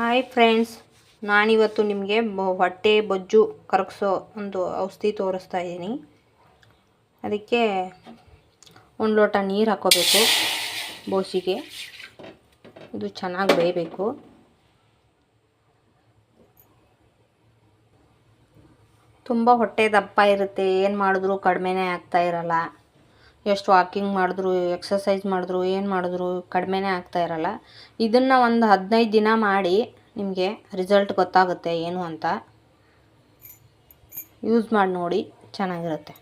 Hi friends ನಾನಿವತ್ತು ನಿಮಗೆ ಹೊಟ್ಟೆ ಬೊಜ್ಜು ಕರಗಿಸೋ ಒಂದು ಔಷಧಿ ತೋರಿಸ್ತಾ ಇದ್ದೀನಿ. ಅದಕ್ಕೆ ಒಂದು ಲೋಟ ನೀರು ಹಾಕೋಬೇಕು ಬೋಸಿಗೆ. ಇದು ಚೆನ್ನಾಗಿ ಬೇಯಬೇಕು. ತುಂಬ ಹೊಟ್ಟೆ ದಪ್ಪ ಇರುತ್ತೆ, ಏನು ಮಾಡಿದ್ರೂ ಕಡಿಮೆನೇ ಆಗ್ತಾ ಇರಲ್ಲ. ಎಷ್ಟು ವಾಕಿಂಗ್ ಮಾಡಿದ್ರು ಎಕ್ಸಸೈಸ್ ಮಾಡಿದ್ರು, ಏನು ಮಾಡಿದ್ರು ಕಡಿಮೆನೇ ಆಗ್ತಾ ಇರಲ್ಲ. ಇದನ್ನು ಒಂದು ಹದಿನೈದು ದಿನ ಮಾಡಿ ನಿಮಗೆ ರಿಸಲ್ಟ್ ಗೊತ್ತಾಗುತ್ತೆ ಏನು ಅಂತ. ಯೂಸ್ ಮಾಡಿ ನೋಡಿ, ಚೆನ್ನಾಗಿರುತ್ತೆ.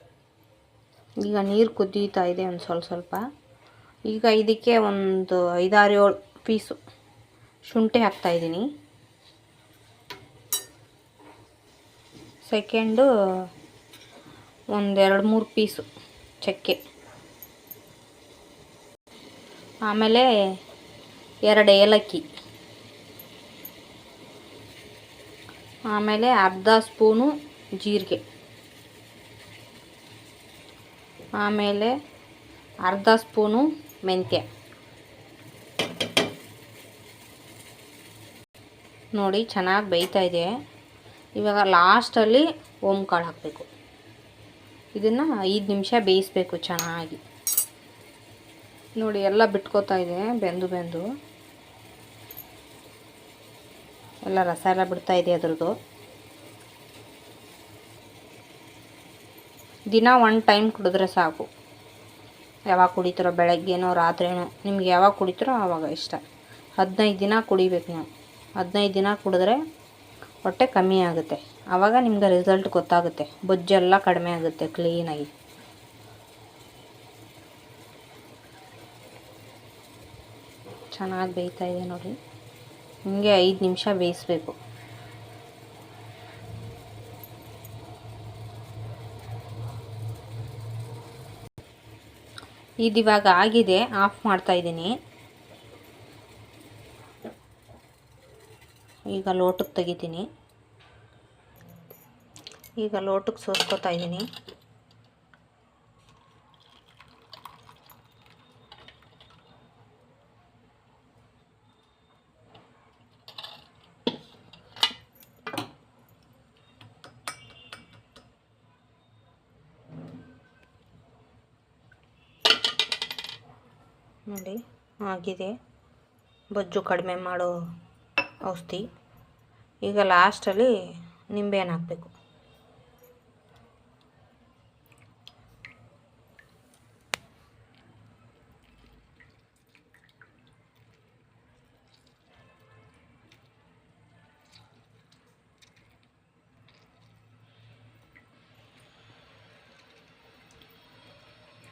ಈಗ ನೀರು ಕುದೀತಾ ಇದೆ ಒಂದು ಸ್ವಲ್ಪ ಸ್ವಲ್ಪ. ಈಗ ಇದಕ್ಕೆ ಒಂದು ಐದಾರು ಏಳು ಪೀಸು ಶುಂಠಿ ಹಾಕ್ತಾಯಿದ್ದೀನಿ ಸೆಕೆಂಡು ಒಂದೆರಡು ಮೂರು ಪೀಸು ಚಕ್ಕೆ. ಆಮೇಲೆ ಎರಡು ಏಲಕ್ಕಿ. ಆಮೇಲೆ ಅರ್ಧ ಸ್ಪೂನು ಜೀರಿಗೆ. ಆಮೇಲೆ ಅರ್ಧ ಸ್ಪೂನು ಮೆಂತ್ಯ. ನೋಡಿ ಚೆನ್ನಾಗಿ ಬೇಯ್ತಾ ಇದೆ. ಇವಾಗ ಲಾಸ್ಟಲ್ಲಿ ಓಮ್ ಕಾಳು ಹಾಕಬೇಕು. ಇದನ್ನು ಐದು ನಿಮಿಷ ಬೇಯಿಸ್ಬೇಕು ಚೆನ್ನಾಗಿ. ನೋಡಿ, ಎಲ್ಲ ಬಿಟ್ಕೋತಾ ಇದೆ, ಬೆಂದು ಬೆಂದು. ಎಲ್ಲ ರಸ ಎಲ್ಲ ಬಿಡ್ತಾ ಇದೆ ಅದ್ರದ್ದು. ದಿನ ಒನ್ ಟೈಮ್ ಕುಡಿದ್ರೆ ಸಾಕು. ಯಾವಾಗ ಕುಡಿತೀರೋ, ಬೆಳಗ್ಗೆನೋ, ರಾತ್ರಿನೋ, ನಿಮ್ಗೆ ಯಾವಾಗ ಕುಡಿತೀರೋ ಆವಾಗ ಇಷ್ಟ. ಹದಿನೈದು ದಿನ ಕುಡಿಬೇಕು ನೀವು. ಹದಿನೈದು ದಿನ ಕುಡಿದ್ರೆ ಹೊಟ್ಟೆ ಕಮ್ಮಿ ಆಗುತ್ತೆ. ಆವಾಗ ನಿಮ್ಗೆ ರಿಸಲ್ಟ್ ಗೊತ್ತಾಗುತ್ತೆ. ಬೊಜ್ಜೆಲ್ಲ ಕಡಿಮೆ ಆಗುತ್ತೆ ಕ್ಲೀನಾಗಿ ಚೆನ್ನಾಗಿ ಬೇಯ್ತಾ ಇದೆ ನೋಡಿ. ಹಿಂಗೆ ಐದು ನಿಮಿಷ ಬೇಯಿಸ್ಬೇಕು. ಇದು ಇವಾಗ ಆಗಿದೆ, ಆಫ್ ಮಾಡ್ತಾ ಇದ್ದೀನಿ. ಈಗ ಲೋಟಕ್ಕೆ ತೆಗಿತೀನಿ. ಈಗ ಲೋಟಕ್ಕೆ ಸೋಸ್ಕೊತಾ ಇದ್ದೀನಿ. ನೋಡಿ ಆಗಿದೆ. ಬೊಜ್ಜು ಕಡಿಮೆ ಮಾಡೋ ಔಷಧಿ. ಈಗ ಲಾಸ್ಟಲ್ಲಿ ನಿಂಬೆಹಣ್ಣು ಹಾಕಬೇಕು.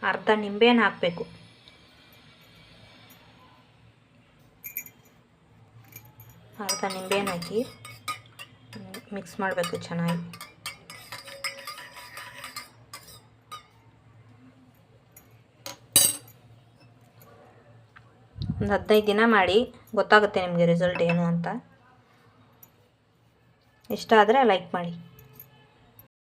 ಅರ್ಧ ನಿಂಬೆಹಣ್ಣು ಹಾಕಬೇಕು. ಅರ್ಧ ನಿಂಬೆಹಣ್ಣು ಹಾಕಿ ಮಿಕ್ಸ್ ಮಾಡಬೇಕು ಚೆನ್ನಾಗಿ. ಒಂದು ಹದಿನೈದು ದಿನ ಮಾಡಿ ಗೊತ್ತಾಗುತ್ತೆ ನಿಮಗೆ ರಿಸಲ್ಟ್ ಏನು ಅಂತ. ಇಷ್ಟ ಆದರೆ ಲೈಕ್ ಮಾಡಿ.